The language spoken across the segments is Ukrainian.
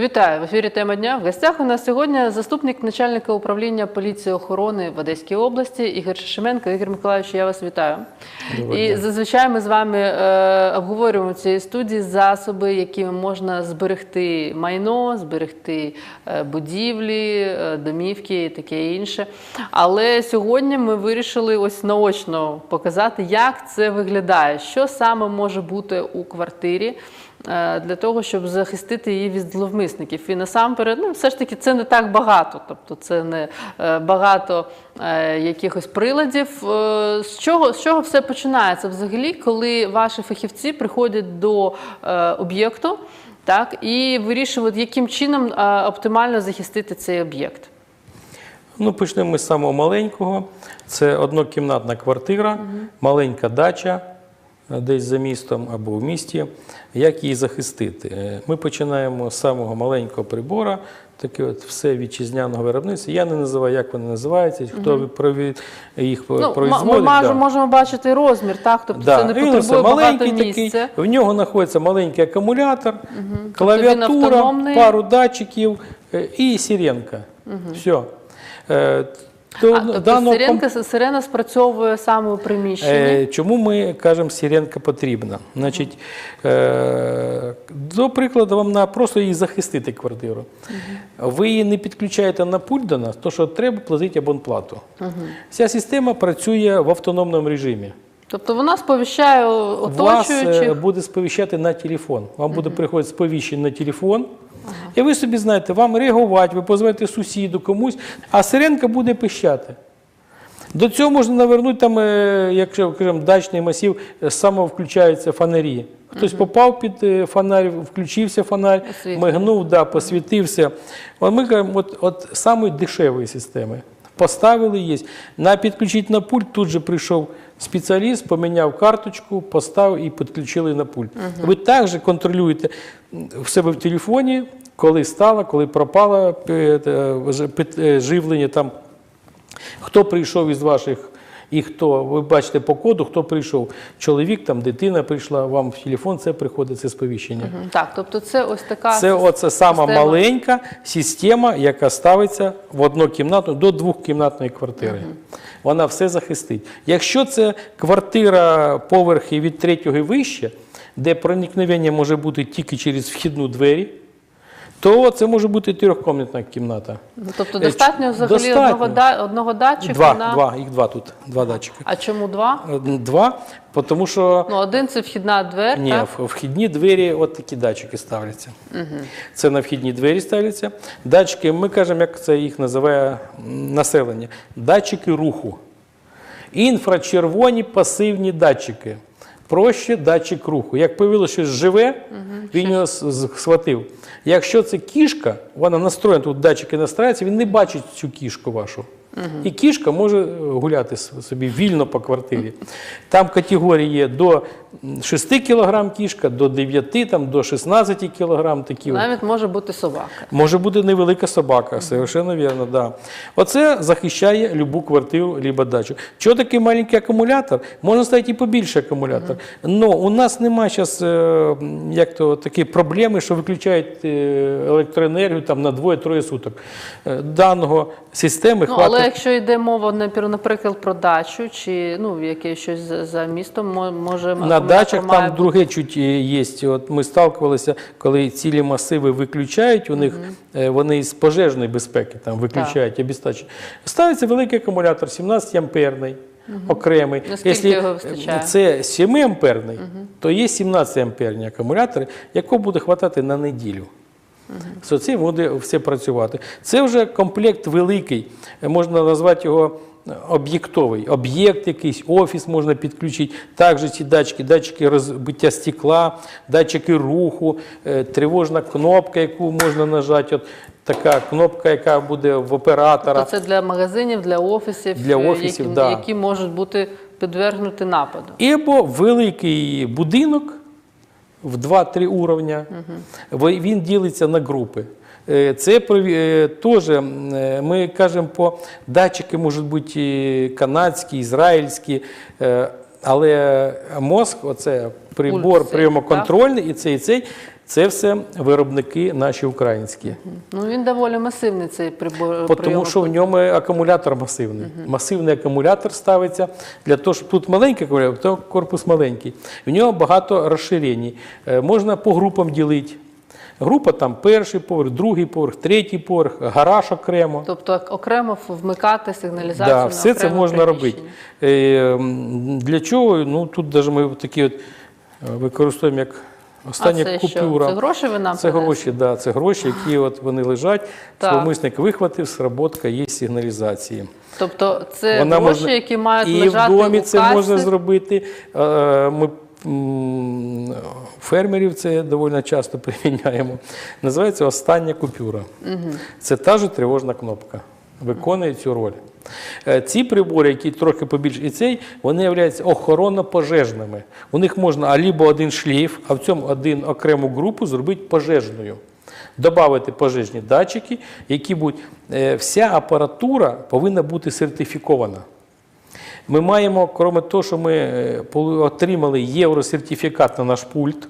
Вітаю в ефірі тема дня. В гостях у нас сьогодні заступник начальника управління поліції охорони в Одеській області Ігор Шишименко. Ігор Миколаївич, я вас вітаю. І зазвичай ми з вами е, обговорюємо в цій студії засоби, якими можна зберегти майно, зберегти е, будівлі, е, домівки і таке інше. Але сьогодні ми вирішили ось наочно показати, як це виглядає, що саме може бути у квартирі для того, щоб захистити її від зловмисників. І насамперед, ну все ж таки, це не так багато. Тобто, це не е, багато е, якихось приладів. Е, З чого, з чого все починається взагалі, коли ваші фахівці приходять до е, об'єкту, так і вирішують, яким чином е, оптимально захистити цей об'єкт. Ну, почнемо ми з самого маленького. Це однокімнатна квартира, маленька дача е, десь за містом або в місті. Як її захистити? Е, Ми починаємо з самого маленького прибора, таке от все вітчизняного виробництва. Я не називаю, як вони називаються, хто ви їх Ну, производить. ми да. можемо, бачити розмір, так? Тобто це не потребує багато місця. такий, в нього знаходиться маленький акумулятор, він клавіатура, пару датчиків е, і сиренка. Все. То А, тобто даного сиренка, сирена спрацьовує саме у приміщенні. Е, Чому ми кажемо, сиренка потрібна? Значить, е, до прикладу, вам на просто її захистити квартиру. Ви її не підключаєте на пульт до нас, то що треба платити абонплату. Вся система працює в автономному режимі. Тобто вона сповіщає Вас е, буде сповіщати на телефон. Вам буде приходити сповіщення на телефон. І ви собі знаєте, вам реагувати, ви позвоните сусіду комусь, а сиренка буде пищати. До цього можна навернути, там, е, якщо кажемо, дачний масів, е, само включаються фонарі. Хтось попав під фонарь, включився фонарь, мигнув, да, посвітився. От ми кажемо, от, от самої дешевої системи. Поставили є. На підключити на пульт тут же прийшов спеціаліст, поміняв карточку, поставив і підключили на пульт. Ви також контролюєте в себе в телефоні, коли стало, коли пропало ж- під- е, живлення там. Хто прийшов із ваших і хто, ви бачите по коду, хто прийшов. Чоловік, там, дитина прийшла, вам в телефон це приходить, це сповіщення. Мгм. Так, тобто це ось така Це оце сама система. маленька система, яка ставиться в однокімнатну до двохкімнатної квартири. Вона все захистить. Якщо це квартира поверхи від третього і вище, де проникновення може бути тільки через вхідну двері, то це може бути трьохкомнатна кімната. Ну, Тобто Е, достатньо взагалі достатньо. одного, да, одного датчика Два, на два, їх два тут, два датчики. а чому два? Два, тому що Ну один це вхідна двері, ні, так? в вхідні двері от такі датчики ставляться. Це на вхідні двері ставляться. Датчики, ми кажемо, як це їх називає м, населення. Датчики руху. Інфрачервоні пасивні датчики. Проще датчик руху. Як появилося щось живе, він його схватив. Якщо це кішка, вона настроєна, тут датчики настроюються, він не бачить цю кішку вашу. І кішка може е, гуляти собі вільно по квартирі. Там категорії є до 6 кг кішка, до 9, там, до 16 кг такі. Навіть може бути собака. Може бути невелика собака, совершенно вірно, да. Оце захищає любу квартиру, либо дачу. Чого такий маленький акумулятор? Можна ставити і побільше акумулятор. Но у нас немає зараз як то, такі проблеми, що виключають е, електроенергію там, на двоє-троє суток. Е, Даного системи Ну, хватить. Якщо йде мова, наприклад, про дачу чи ну якесь щось за, за містом, мо- може На дачах має там друге чуть є. От ми сталкувалися, коли цілі масиви виключають, у них е, вони з пожежної безпеки там виключають обістачення. Ставиться великий акумулятор, 17 амперний. Окремий. Наскільки Якщо його вистачає? це 7 амперний, то є 17 амперні акумулятори, якого буде хватати на неділю. З цим буде все працювати. Це вже комплект великий, е, можна назвати його е, об'єктовий. Об'єкт якийсь, офіс можна підключити. Також ці датчики, датчики розбиття стекла, датчики руху, е, тривожна кнопка, яку можна нажати. От така кнопка, яка буде в оператора. Тобто це для магазинів, для офісів, Для офісів, які, да. які можуть бути підвергнуті нападу. Або великий будинок в 2-3 уровня. Угу. Він ділиться на групи. Е, Це е, теж е, ми кажемо по датчики можуть бути канадські, ізраїльські, але мозк, оце прибор прийомоконтрольний, і цей, і цей Це все виробники наші українські. Ну він доволі масивний цей прибор. Тому що в ньому акумулятор масивний. Масивний акумулятор ставиться для того, щоб тут маленький акумулятор, то корпус маленький. В нього багато розширень. Е, Можна по групам ділити. Група там перший поверх, другий поверх, третій поверх, гараж окремо. Тобто окремо вмикати сигналізацію. Да, на все це можна робити. приміщення. Е, Для чого? Ну тут навіть ми такі от е, використовуємо як остання а це купюра. Що? Це гроші ви нам Це принесли? гроші, да, це гроші, які от вони лежать. Так. Зловмисник вихватив, сработка є сигналізації. Тобто це Вона гроші, можна- які мають І лежати в домі у це касі. можна зробити. Ми фермерів це доволі часто приміняємо. Називається остання купюра. Це та ж тривожна кнопка. Виконує цю роль. Е, Ці прибори, які трохи побільше, і цей, вони являються охоронно-пожежними. У них можна або один шлейф, а в цьому один окрему групу зробити пожежною. Добавити пожежні датчики, які будуть. е, Вся апаратура повинна бути сертифікована. Ми маємо, крім того, що ми е, отримали євросертифікат на наш пульт,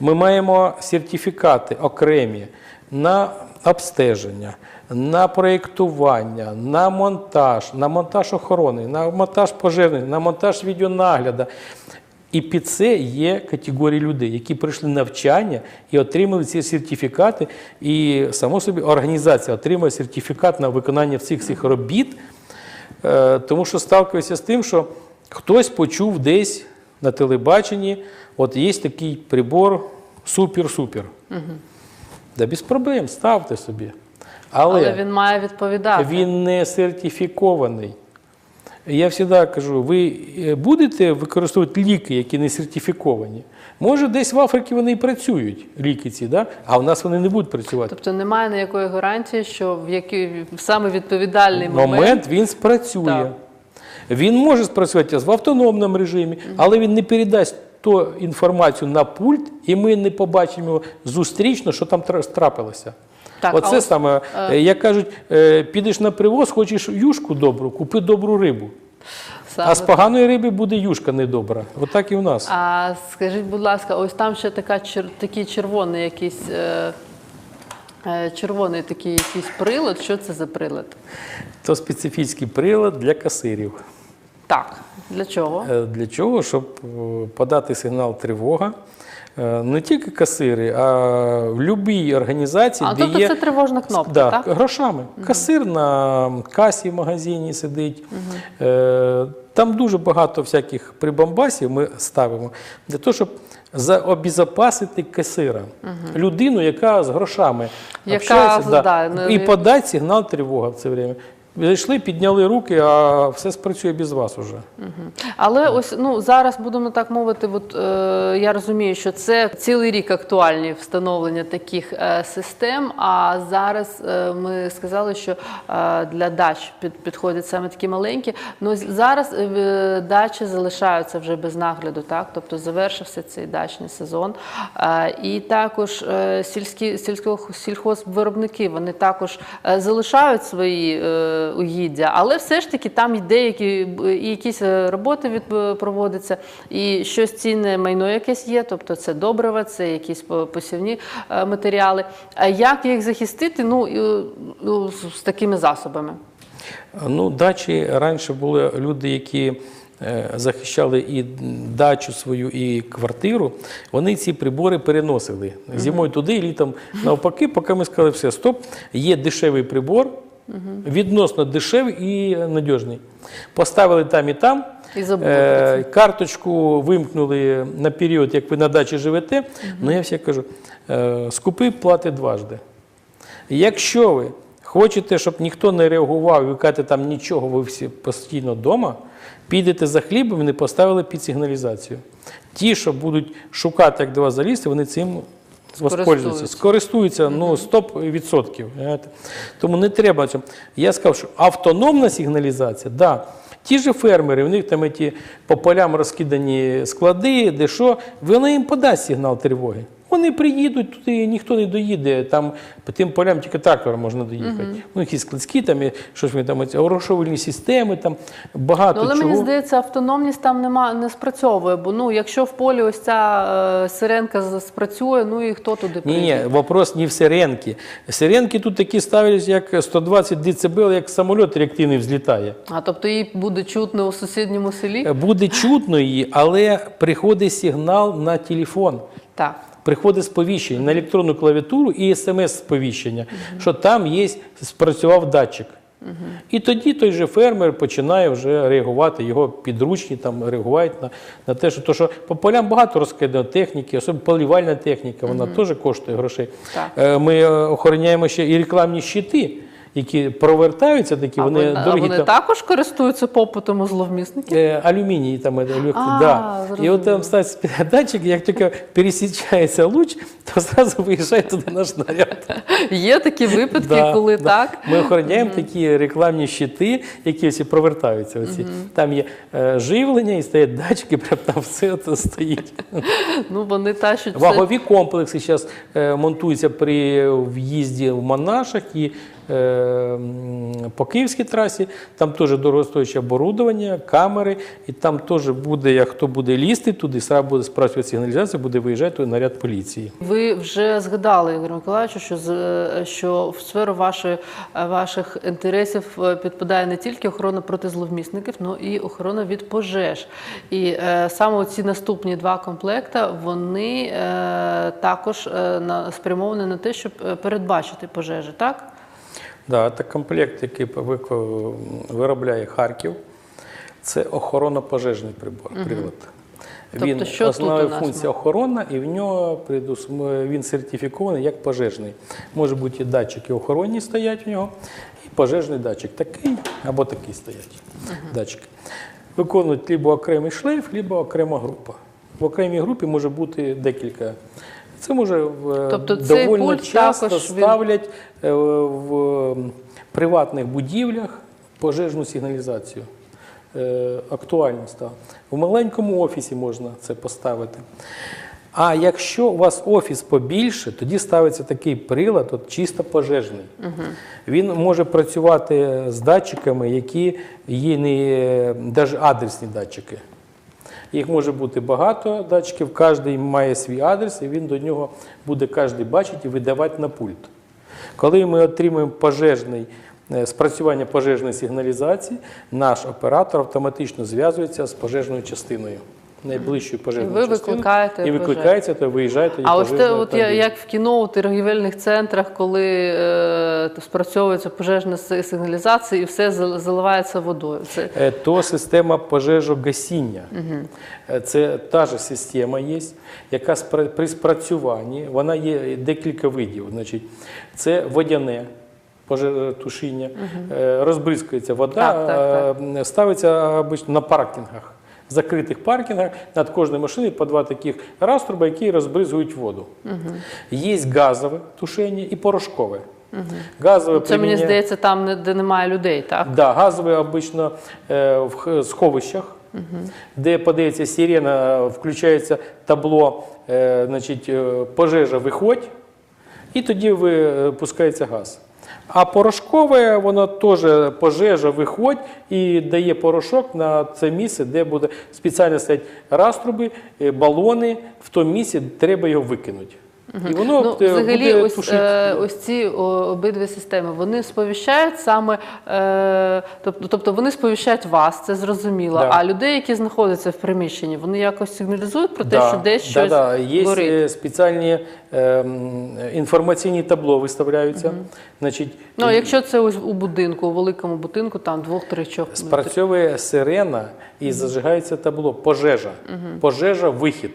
ми маємо сертифікати окремі на обстеження, на проєктування, на монтаж, на монтаж охорони, на монтаж пожежних, на монтаж відеонагляду. І під це є категорії людей, які пройшли навчання і отримали ці сертифікати. І, само собі, організація отримує сертифікат на виконання всіх цих робіт. Е, Тому що сталкиваюся з тим, що хтось почув десь на телебаченні, от є такий прибор супер-супер. Да без проблем, ставте собі. Але, Але він має відповідати. він не сертифікований. Я завжди кажу, ви е, будете використовувати ліки, які не сертифіковані. Може, десь в Африці вони і працюють, ліки ці, да? а в нас вони не будуть працювати. Тобто немає ніякої гарантії, що в який саме відповідальний момент, момент, він спрацює. Так. Він може спрацювати в автономному режимі, але він не передасть ту інформацію на пульт, і ми не побачимо зустрічно, що там тра- трапилося. Так, а Оце саме, е, як кажуть, е, підеш на привоз, хочеш юшку добру, купи добру рибу. саме А з поганої риби буде юшка недобра. Отак і в нас. А скажіть, будь ласка, ось там ще така чер- такий червоний якийсь. Е, е, Червоний такий якийсь прилад. Що це за прилад? То специфічний прилад для касирів. Так, для чого? Е, Для чого? Щоб е, подати сигнал тривога. Е, Не тільки касири, а в будь-якій організації, А де тобто є це тривожна кнопка, да, так? грошами. Касир на касі в магазині сидить. Е, Там дуже багато всяких прибамбасів ми ставимо для того, щоб заобезопасити касира. Людину, яка з грошами Яка, общається, да, да, ну, і подати сигнал тривога в це время. Зайшли, підняли руки, а все спрацює без вас уже. Але ось ну зараз будемо так мовити. От е, я розумію, що це цілий рік актуальні встановлення таких е, систем. А зараз е, ми сказали, що е, для дач під, підходять саме такі маленькі. Ну зараз е, дачі залишаються вже без нагляду, так тобто завершився цей дачний сезон. Е, і також е, сільські сільсько сільхозвиробники вони також е, залишають свої. Е, угіддя, але все ж таки там і деякі б- і якісь е, роботи від е, проводяться, і щось цінне майно якесь є, тобто це добрива, це якісь посівні е, матеріали. А як їх захистити? Ну, ну з такими засобами. Ну, дачі раніше були люди, які захищали і дачу свою, і квартиру. Вони ці прибори переносили зимою туди, і літом навпаки, поки ми сказали, все, стоп, є дешевий прибор, відносно дешевий і надіжний. Поставили там і там. І Е, карточку вимкнули на період, як ви на дачі живете. Ну я всі кажу, е, скупи плати дважди. Якщо ви хочете, щоб ніхто не реагував, і ви кажете, там нічого, ви всі постійно вдома, підете за хлібом і не поставили під сигналізацію. Ті, що будуть шукати, як до вас залізти, вони цим воспользуються. Скористуються ну, 100%. Тому не треба цього. Я сказав, що автономна сигналізація, да. Ті ж фермери, у них там ті по полям розкидані склади, де що, вона їм подасть сигнал тривоги. Вони приїдуть туди, ніхто не доїде. Там по тим полям тільки трактором можна доїхати. Ну, якісь складські там, і що ж ми там, ці грошовільні системи, там багато Ну, але чого. мені здається, автономність там нема, не спрацьовує, бо ну, якщо в полі ось ця е, сиренка спрацює, ну і хто туди Ні, приїде? ні, вопрос не в сиренки. Сиренки тут такі ставлять, як 120 дБ, як самоліт реактивний взлітає. А тобто її буде чутно у сусідньому селі? Буде чутно її, але приходить сигнал на телефон. Так. Приходить сповіщення на електронну клавіатуру і смс-сповіщення, що там є, спрацював датчик. І тоді той же фермер починає вже реагувати, його підручні там реагують на, на те, що, то, що по полям багато розкидано техніки, особливо полівальна техніка, вона теж коштує грошей. Так. Е, Ми е, охороняємо ще і рекламні щити, які провертаються такі, А вони вони, а дорогі. вони там. також користуються попитом у зловмисників? Е, Алюміній там е, А, да. І от там ставиться датчик, як тільки пересічається луч, то зразу виїжджає туди наш снаряд. Є такі випадки, Да, коли да. так. Ми охороняємо такі рекламні щити, які всі провертаються. Оці. Там є е, живлення і стоять датчики, прям там все це стоїть. Ну вони тащать все. Вагові комплекси зараз е, монтуються при в'їзді в Монашах і по Київській трасі. Там теж дорогостояче оборудовання, камери, і там теж буде, як хто буде лізти туди, сразу буде спрацювати сигналізація, буде виїжджати наряд поліції. Ви вже згадали, Ігор Миколаївичу, що що в сферу вашої е, ваших інтересів е, підпадає не тільки охорона проти зловмисників, але і охорона від пожеж. І е, саме ці наступні два комплекта вони е, також е, на спрямовані на те, щоб е, передбачити пожежі, так? Да, це комплект, який виробляє Харків. Це охоронно-пожежний прибор, прилад. Тобто, основна функція охорона, і в нього він сертифікований як пожежний. Може бути і датчики охоронні стоять в нього, і пожежний датчик такий або такий стоять. Датчики. Виконують либо окремий шлейф, либо окрема група. В окремій групі може бути декілька. Це може в Тобто доволі часто також ставлять е, в приватних будівлях пожежну сигналізацію. Е, Актуально стало. В маленькому офісі можна це поставити. А якщо у вас офіс побільше, тоді ставиться такий прилад, от чисто пожежний. Він може працювати з датчиками, які є не навіть адресні датчики. Їх може бути багато датчиків, кожен має свій адрес, і він до нього буде кожен бачити і видавати на пульт. Коли ми отримуємо пожежний, е, спрацювання пожежної сигналізації, наш оператор автоматично зв'язується з пожежною частиною. Найближчою пожежною ви частиною. викликаєте і викликається, то виїжджає тоді А ось те, от я, як в кіно у торгівельних центрах, коли е, спрацьовується пожежна сигналізація і все заливається водою. Це Е, То система пожежогасіння. Е, Це та ж система є, яка при спрацюванні, вона є декілька видів. Значить, це водяне пожежотушіння, Е, розбризкується вода, Так, так, е, ставиться обично на паркінгах. В закритих паркінгах над кожною машиною по два таких раструба, які розбризують воду. Є газове тушення і порошкове. Газове це мені здається там, де немає людей, так? Да, газові обично е, в сховищах, де подається сирена, включається табло, е, значить, е, пожежа виходь, і тоді випускається газ. А порошкове, воно теж пожежа виходить і дає порошок на це місце, де буде спеціально стоять раструби, е, балони, в тому місці треба його викинути. І воно Ну, взагалі, буде ось, тушити. е, ось ці обидві системи вони сповіщають саме, е, тобто, тобто вони сповіщають вас, це зрозуміло. Да. А людей, які знаходяться в приміщенні, вони якось сигналізують про те, Да, що десь да, щось да. Є горить. е, спеціальні е, інформаційні табло виставляються. Значить, Ну, і якщо це ось у будинку, у великому будинку, там двох тричох. спрацьовує сирена і зажигається табло. Пожежа. Пожежа, вихід.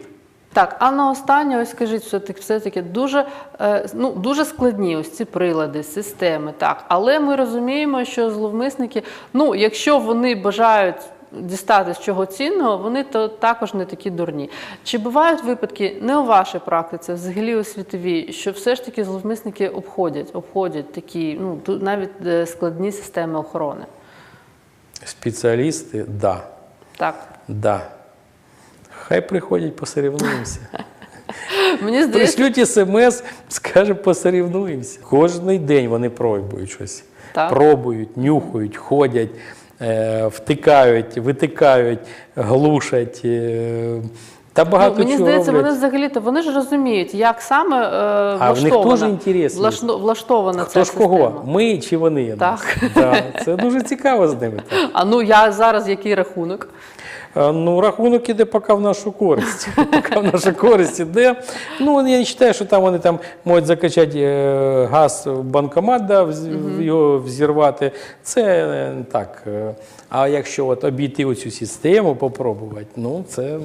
Так, а на останнє, ось скажіть, все таки все таки дуже, е, ну, дуже складні ось ці прилади, системи, так. Але ми розуміємо, що зловмисники, ну, якщо вони бажають дістати з чого цінного, вони то також не такі дурні. Чи бувають випадки не у вашій практиці, а взагалі у світовій, що все ж таки зловмисники обходять, обходять такі, ну, навіть е, складні системи охорони? Спеціалісти, да. Так. Да. Хай приходять, посоревнуємося. Мені здається, Пришлють смс, скаже, посорівнуємося. Кожний день вони пробують щось. Так. Пробують, нюхають, ходять, е, втикають, витикають, глушать. Е, та багато ну, мені чого здається, роблять. вони взагалі-то вони ж розуміють, як саме е, А в них влаштована, теж влашно- влаштована Хто ця ж кого? Ми чи вони? Так. Да, це дуже цікаво з ними. так. А ну я зараз який рахунок? А, Ну, рахунок іде поки в нашу користь. Поки в нашу користь іде. Ну, я не вважаю, що там вони там можуть закачати е, газ в банкомат, да, його взірвати. Це е, так. е. А якщо от обійти оцю систему, попробувати, ну це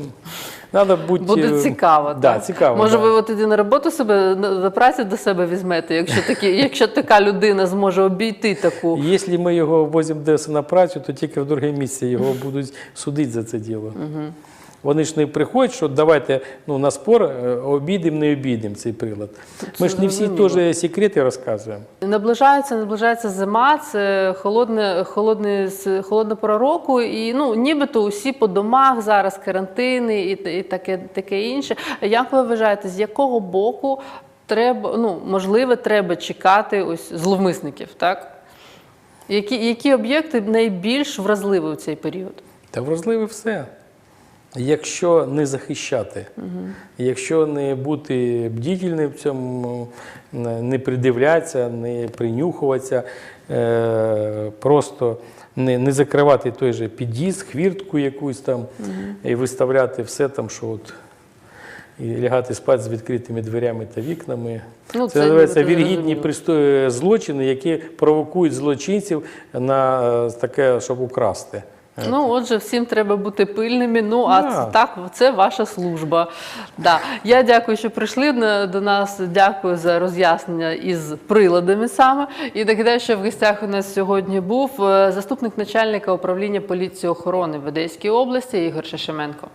треба бути. Буде е, цікаво. Да, так? цікаво. Може, да. ви от іди на роботу себе на- праці працю до себе візьмете, якщо такі, якщо така людина зможе обійти таку. Якщо ми його возимо десь на працю, то тільки в друге місце його будуть судити за це діло. Вони ж не приходять, що давайте ну, на спор е, обідемо, не обідемо цей прилад. Ми ж не всі теж секрети розказуємо. Наближається, наближається зима, це холодне, холодне, холодна пора року, і ну нібито усі по домах зараз карантини і, і таке, таке інше. Як ви вважаєте, з якого боку треба, ну можливо, треба чекати ось зловмисників, так? Які, які об'єкти найбільш вразливі у цей період? Та вразливе все. Якщо не захищати, якщо не бути бдітельним в цьому, не не придивлятися, не принюхуватися, е, просто не, не закривати той же під'їзд, хвіртку якусь там і виставляти все там, що от. І лягати спати з відкритими дверями та вікнами. Ну, це, це називається віргідні злочини, які провокують злочинців на е, таке, щоб украсти. Ну, отже, всім треба бути пильними. Ну, а Да. це, так, це ваша служба. Да. Я дякую, що прийшли до нас. Дякую за роз'яснення із приладами саме. І нагадаю, що в гостях у нас сьогодні був е, заступник начальника управління поліції охорони в Одеській області Ігор Шешеменко.